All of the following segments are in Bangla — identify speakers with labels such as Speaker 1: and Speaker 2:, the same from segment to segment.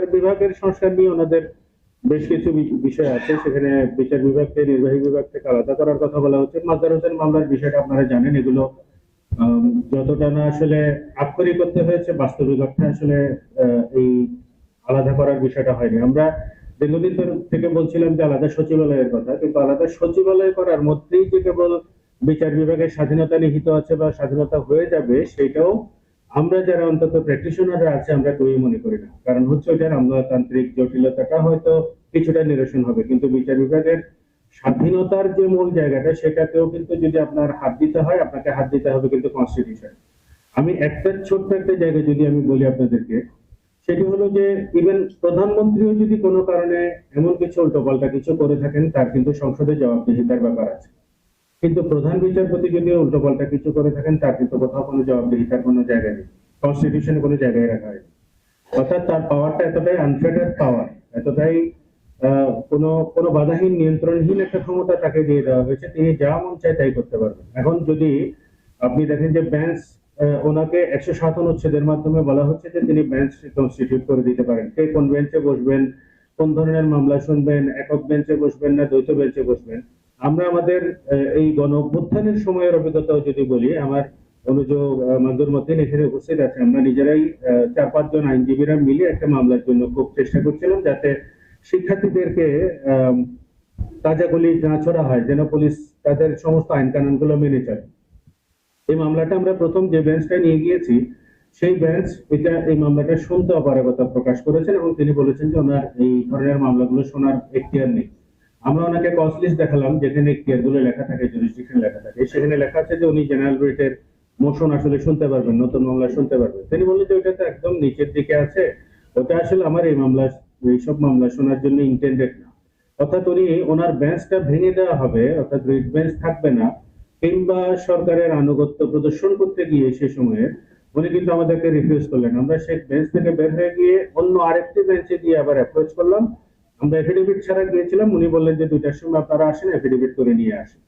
Speaker 1: বিচার বিভাগের সংস্কার নিয়ে ওনাদের বেশ কিছু বিষয় আছে। সেখানে বিচার বিভাগকে, নির্বাহী বিভাগ থেকে আলাদা করার কথা বলা হচ্ছে। মাজার হোসেন মামলার বিষয়টা আপনারা জানেন, এগুলো যতটা না আসলে আক্ষরিক করতে হয়েছে বাস্তবিক অর্থে আসলে এই আলাদা করার বিষয়টা হয়নি। আমরা দীর্ঘদিন থেকে বলছিলাম যে আলাদা সচিবালয়ের কথা, কিন্তু আলাদা সচিবালয় করার মধ্যেই যে কেবল বিচার বিভাগের স্বাধীনতা নিহিত আছে বা স্বাধীনতা হয়ে যাবে, সেটাও আমরা যারা অন্তত প্র্যাকটিশনাররা আছে, আমরা কেউই মনে করি না। কারণ হচ্ছে ওটার আমলাতান্ত্রিক জটিলতাটা হয়তো কিছুটা নিরসন হবে। কিন্তু বিচার বিভাগের স্বাধীনতার যে মূল জায়গাটা, সেটাতেও কিন্তু যদি আপনার হাত দিতে হয়, আপনাকে হাত দিতে হবে কিন্তু কনস্টিটিউশন আমি একটা ছোট্ট একটা জায়গায় যদি আমি বলি আপনাদেরকে, সেটি হলো যে ইভেন প্রধানমন্ত্রীও যদি কোনো কারণে এমন কিছু উল্টোপাল্টা কিছু করে থাকেন, তার কিন্তু সংসদে জবাবদিহিতার ব্যাপার আছে। কিন্তু প্রধান বিচারপতি যদি উল্টোপাল্টা কিছু করে থাকেন, তার কিন্তু কোথাও কোনো জবাবদিহিতার কোনো জায়গা নেই। কনস্টিটিউশনে কোনো জায়গায় রাখা হয়নি। অর্থাৎ তার পাওয়ারটা এতটাই আনফেডার পাওয়ার এতটাই কোনো কোনো বাধাহীন, নিয়ন্ত্রণহীন একটা ক্ষমতা তাকে দিয়ে দেওয়া হয়েছে, তিনি যা মন চায় তাই করতে পারবেন। এখন যদি আপনি দেখেন যে বেঞ্চ ওনাকে একশো সাত অনুচ্ছেদের মাধ্যমে বলা হচ্ছে যে তিনি বেঞ্চ কনস্টিটিউট করে দিতে পারেন। কে কোন বেঞ্চে বসবেন, কোন ধরনের মামলা শুনবেন, একক বেঞ্চে বসবেন না দ্বৈত বেঞ্চে বসবেন? আমরা আমাদের এই গণ অভ্যুত্থানের সময়ের অভিজ্ঞতাও যদি বলি, আমার অনুযোগ মঞ্জুর মধ্যে এখানে উপস্থিত আছে। আমরা নিজেরাই চার পাঁচজন আইনজীবীরা মিলে একটা মামলার জন্য খুব চেষ্টা করছিলাম যাতে শিক্ষার্থীদেরকে তাজা গুলি না ছড়া হয়, যেন পুলিশ তাদের সমস্ত আইন কানুনগুলো মেনে চলে। এই মামলাটা আমরা প্রথম যে বেঞ্চটা নিয়ে গিয়েছি, সেই বেঞ্চ, এটা, এই মামলাটা শুনতে অপারগতা প্রকাশ করেছেন এবং তিনি বলেছেন যে ওনার এই ধরনের মামলাগুলো শোনার এখতিয়ার নেই। আমরা ওনাকে কস্ট লিস্ট দেখালাম যেখানে এখতিয়ারগুলো লেখা থাকে জুরিসডিকশন লেখা থাকে। সেখানে লেখা আছে যে উনি জেনারেল রেটের মোশন আসলে শুনতে পারবেন, নতুন মামলা শুনতে পারবেন। তিনি বললেন যে ওইটা তো একদম নিচের দিকে আছে। ওটা আসলে আমার এই মামলা, এইসব মামলা শোনার জন্য ইন্টেন্ডেড না। অর্থাৎ উনি ওনার বেঞ্চটা ভেঙে দেওয়া হবে, অর্থাৎ রিট বেঞ্চ থাকবে না, কিংবা সরকারের আনুগত্য প্রদর্শন করতে গিয়ে সে সময়ে উনি কিন্তু আমাদেরকে রিফিউজ করলেন। আমরা সেই বেঞ্চ থেকে বের হয়ে গিয়ে অন্য আরেকটি বেঞ্চে গিয়ে আবার অ্যাপ্রোচ করলাম। আমরা এফিডেভিট ছাড়া গিয়েছিলাম উনি বললেন যে দুইটার সময় আপনারা আসেন এফিডেভিট করে নিয়ে আসেন।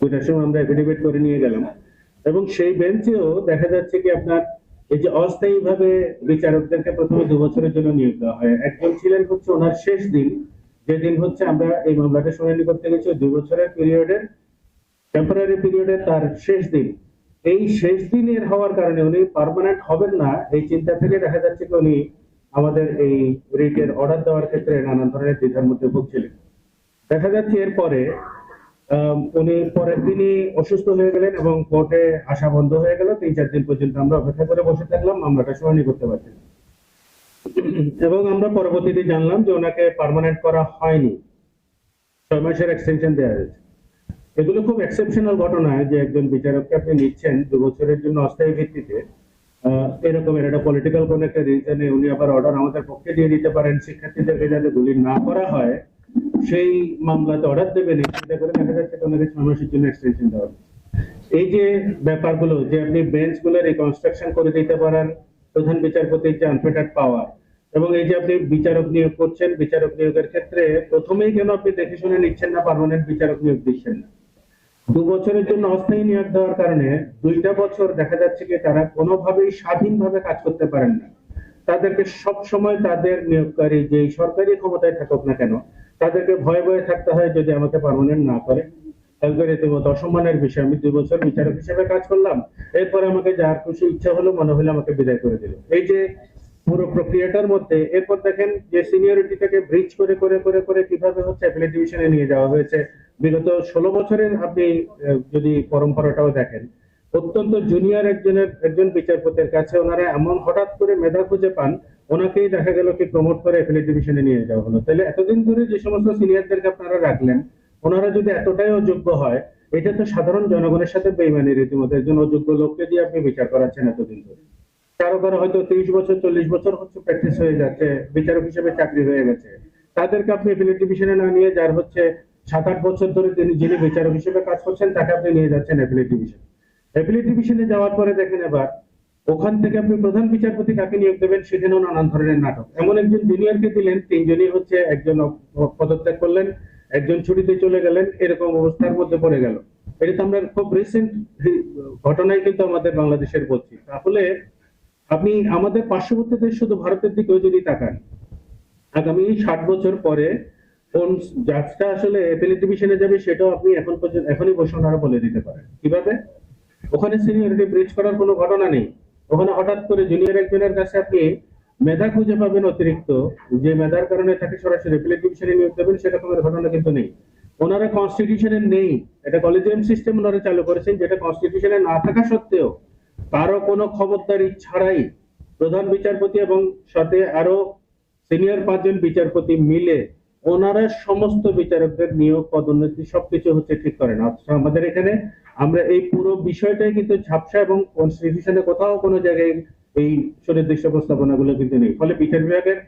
Speaker 1: দুইটার সময় আমরা এফিডেভিট করে নিয়ে গেলাম। এবং সেই বেঞ্চেও দেখা যাচ্ছে কি আপনার এই যে অস্থায়ী ভাবে বিচারকদেরকে প্রথমে দু বছরের জন্য নিয়োগ দেওয়া হয়। একজন ছিলেন হচ্ছে ওনার শেষ দিন, যেদিন হচ্ছে আমরা এই মামলাটা শুনানি করতে গেছি দুই বছরের পিরিয়ডের টেম্পোরারি পিরিয়ডে তার শেষ দিন। এই শেষ দিনের হওয়ার কারণে উনি পার্মানেন্ট হবেন না, এই চিন্তা থেকে দেখা যাচ্ছে কি উনি আমাদের এই রিটের অর্ডার দেওয়ার ক্ষেত্রে নানান ধরনের দ্বিধার মধ্যে ভুগছিলেন। দেখা যাচ্ছে এরপরে উনি পরের দিনই অসুস্থ হয়ে গেলেন এবং কোর্টে আসা বন্ধ হয়ে গেল। তিন, চার দিন পর্যন্ত আমরা অপেক্ষা করে বসে থাকলাম, মামলাটা শুনানি করতে পারছি এবং আমরা পরবর্তীতে জানলাম যে ওনাকে পার্মানেন্ট করা হয়নি। ছয় মাসের এক্সটেনশন দেওয়া হয়েছে। এগুলো খুব এক্সেপশনাল ঘটনা যে একজন বিচারককে আপনি নিচ্ছেন, দু বছরের জন্য অস্থায়ী ভিত্তিতে। এরকমের একটা পলিটিক্যাল কোন একটা রিজনে উনি আবার অর্ডার আমাদের পক্ষে দিয়ে দিতে পারেন। শিক্ষার্থীদেরকে যাতে গুলি না করা হয়, সেই মামলাতে অর্ডার দেবেন। সেটা করে দেখা যাচ্ছে ওনাকে ছয় মাসের জন্য এক্সটেনশন দেওয়া এই যে ব্যাপারগুলো, যে আপনি বেঞ্চগুলো রিকনস্ট্রাকশন করে দিতে পারেন, প্রধান বিচারপতির যে আনফেটার পাওয়ার এবং এই যে আপনি বিচারক নিয়োগ করছেন, বিচারক নিয়োগের ক্ষেত্রে প্রথমেই কেন আপনি দেখে শুনে নিচ্ছেন না পার্মানেন্ট বিচারক নিয়োগ দিচ্ছেন না? দু বছরের জন্য অস্থায়ী নিয়োগ দেওয়ার কারণে দুইটা বছর দেখা যাচ্ছে কি তারা কোনোভাবেই স্বাধীনভাবে কাজ করতে পারেন না। তাদেরকে সব সময় তাদের নিয়োগকারী যে সরকারি ক্ষমতায় থাকুক না কেন, তাদেরকে ভয়ে ভয়ে থাকতে হয় যদি আমাকে পার্মানেন্ট না করে। অসম্মানের বিষয়, আমি দুই বছর বিচারক হিসেবে কাজ করলাম, এরপরে আমাকে যার খুশি ইচ্ছা হলো মনে হলো আমাকে বিদায় করে দিল। এই যে পুরো প্রক্রিয়াটার মধ্যে, এরপর দেখেন যে সিনিয়রিটিটাকে ব্রিজ করে করে করে করে কীভাবে হচ্ছে অ্যাপিলেট ডিভিশনে নিয়ে যাওয়া হয়েছে। বিগত ষোলো বছরের আপনি যদি পরম্পরাটাও দেখেন, অত্যন্ত জুনিয়র একজনের, একজন বিচারপতির কাছে ওনারা এমন হঠাৎ করে মেধা খুঁজে পান, ওনাকেই দেখা গেল কি প্রমোট করে অ্যাপিলেট ডিভিশনে নিয়ে যাওয়া হলো। তাহলে এতদিন ধরে যে সমস্ত সিনিয়রদেরকে আপনারা রাখলেন, ওনারা যদি এতটাই অযোগ্য হয়, এটা তো সাধারণ জনগণের সাথে বেইমানি রীতিমতো, একজন অযোগ্য লোককে দিয়ে আপনি বিচার করাচ্ছেন এতদিন ধরে। কারও কারও হয়তো তিরিশ বছর, চল্লিশ বছর হচ্ছে প্র্যাকটিস হয়ে যাচ্ছে, বিচারক হিসেবে চাকরি হয়ে গেছে। তাদেরকে আপনি এপিলেট ডিভিশনে না নিয়ে যার হচ্ছে সাত আট বছর ধরে তিনি যিনি বিচারক হিসেবে কাজ করছেন, তাকে আপনি নিয়ে যাচ্ছেন এপিলেট ডিভিশন এপিলেট ডিভিশনে যাওয়ার পরে দেখেন এবার, ওখান থেকে আপনি প্রধান বিচারপতি কাকে নিয়োগ দেবেন সেখানেও নানান ধরনের নাটক। এমন একজন জুনিয়রকে দিলেন, তিনজনই হচ্ছে একজন পদত্যাগ করলেন, একজন ছুটিতে চলে গেলেন, এরকম অবস্থার মধ্যে পড়ে গেল। এটা তো আমরা খুব রিসেন্ট ঘটনাই কিন্তু আমাদের বাংলাদেশের বলছি। তাহলে আপনি আমাদের পার্শ্ববর্তী দেশ শুধু ভারতের দিকেও যদি তাকান, আগামী ষাট বছর পরে কোন জাজটা আসলে অ্যাপিলেট ডিভিশনে যাবে সেটাও আপনি এখন পর্যন্ত এখনই ঘোষণারা বলে দিতে পারেন। কীভাবে? ওখানে সিনিয়রিটি ব্রিজ করার কোনো ঘটনা নেই। ওখানে হঠাৎ করে জুনিয়র একজনের কাছে আপনি মেধা খুঁজে পাবেন অতিরিক্ত। যে মেধার কারণে তাকে সরাসরি অ্যাপিলেট ডিভিশনে নিয়োগ দেবেন সেরকমের ঘটনা কিন্তু নেই। ওনারা কনস্টিটিউশনে নেই। এটা কলেজিয়াম সিস্টেম ওনারা চালু করেছেন, যেটা কনস্টিটিউশনে না থাকা সত্ত্বেও কারও কোনো খবরদারি ছাড়াই প্রধান বিচারপতি এবং সাথে আরও সিনিয়র পাঁচজন বিচারপতি মিলে ওনারা সমস্ত বিচারকদের নিয়োগ, পদোন্নতি সবকিছু হচ্ছে ঠিক করেন। আমাদের এখানে আমরা এই পুরো বিষয়টাই কিন্তু ঝাপসা এবং কনস্টিটিউশনে কোথাও কোনো জায়গায় এই সুনির্দিষ্ট প্রস্তাবনাগুলো কিন্তু নেই। ফলে বিচার বিভাগের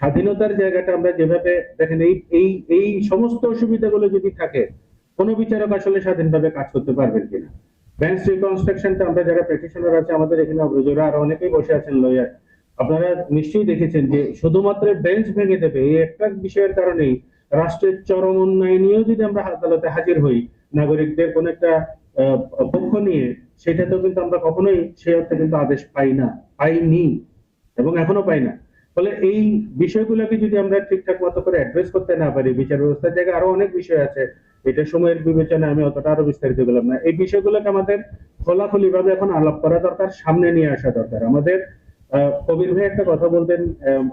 Speaker 1: স্বাধীনতার জায়গাটা আমরা যেভাবে দেখেন, এই এই এই সমস্ত অসুবিধাগুলো যদি থাকে, কোনো বিচারক আসলে স্বাধীনভাবে কাজ করতে পারবেন কিনা? বেঞ্চ রিকনস্ট্রাকশনটা আমরা যারা প্র্যাকটিশনার আছে, আমাদের এখানে অগ্রজরা আর অনেকেই বসে আছেন লয়ার আপনারা নিশ্চয়ই দেখেছেন যে শুধুমাত্র বেঞ্চ ভেঙে দেবে, এই একটা বিষয়ের কারণেই রাষ্ট্রের চরম উন্নয়ন নিয়েও যদি আমরা আদালতে হাজির হই, নাগরিকদের কোন একটা পক্ষ নিয়ে, সেটাতেও কিন্তু আমরা কখনোই সে অর্থে কিন্তু আদেশ পাই না, পাইনি এবং এখনও পাই না। ফলে এই বিষয়গুলোকে যদি আমরা ঠিকঠাক মতো করে অ্যাড্রেস করতে না পারি, বিচার ব্যবস্থার জায়গায় আরও অনেক বিষয় আছে এটা সময়ের বিবেচনায় আমি অতটা আরও বিস্তারিত গেলাম না। এই বিষয়গুলোকে আমাদের খোলাখুলি ভাবে এখন আলাপ করা দরকার, সামনে নিয়ে আসা দরকার। আমাদের কবির ভাই একটা কথা বলতেন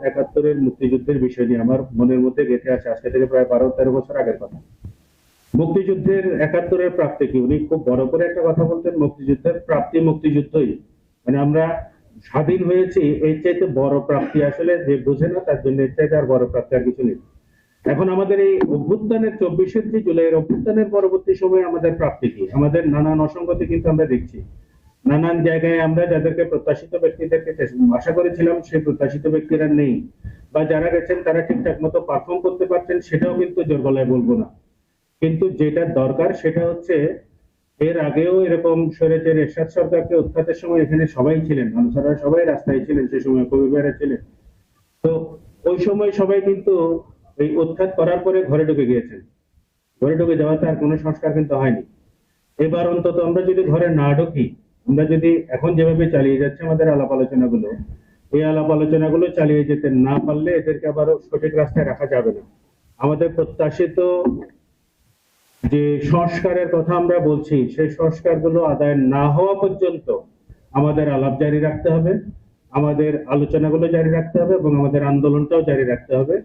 Speaker 1: একাত্তরের মুক্তিযুদ্ধের বিষয় নিয়ে। আমার মনের মধ্যে গেঁথে আছে আজকে থেকে প্রায় বারো, তেরো বছর আগের কথা। মুক্তিযুদ্ধের একাত্তরের প্রাপ্তি কি? উনি খুব বড় করে একটা কথা বলতেন, মুক্তিযুদ্ধের প্রাপ্তি মুক্তিযুদ্ধই। মানে আমরা স্বাধীন হয়েছি, এর চাইতে বড় প্রাপ্তি আসলে যে বোঝে না, তার জন্য এর চাইতে আর বড় প্রাপ্তি আর কিছু নেই। এখন আমাদের এই অভ্যুত্থানের চব্বিশে জুলাইয়ের অভ্যুত্থানের পরবর্তী সময়ে আমাদের প্রাপ্তি কি? আমাদের নানান অসঙ্গতি কিন্তু আমরা দেখছি। নানান জায়গায় আমরা যাদেরকে প্রত্যাশিত ব্যক্তিদেরকে আশা করেছিলাম, সেই প্রত্যাশিত ব্যক্তিরা নেই। বা যারা গেছেন, তারা ঠিকঠাক মতো পারফর্ম করতে পারছেন, সেটাও কিন্তু জোর গলায় বলব না। কিন্তু যেটা দরকার, সেটা হচ্ছে এর আগেও এরকম সরেছে এরশাদ সরকারকে উৎখাতের সময় এখানে সবাই ছিলেন। মানুষেরা সবাই রাস্তায় ছিলেন, সে সময় কবি ছিলেন। তো ওই সময় সবাই কিন্তু এই উৎখাত করার পরে ঘরে ঢুকে গিয়েছেন। ঘরে ঢুকে যাওয়াতে আর কোনো সংস্কার কিন্তু হয়নি। এবার অন্তত আমরা যদি ঘরে না ঢুকি, আমরা যদি এখন যেভাবে চালিয়ে যাচ্ছে আমাদের আলাপ আলোচনাগুলো, এই আলাপ আলোচনাগুলো চালিয়ে যেতে না পারলে এদেরকে আবারও সঠিক রাস্তায় রাখা যাবে না। আমাদের প্রত্যাশিত যে সংস্কারের কথা আমরা বলছি, সেই সংস্কারগুলো আদায় না হওয়া পর্যন্ত আমাদের আলাপ জারি রাখতে হবে, আমাদের আলোচনাগুলো জারি রাখতে হবে এবং আমাদের আন্দোলনটাও জারি রাখতে হবে।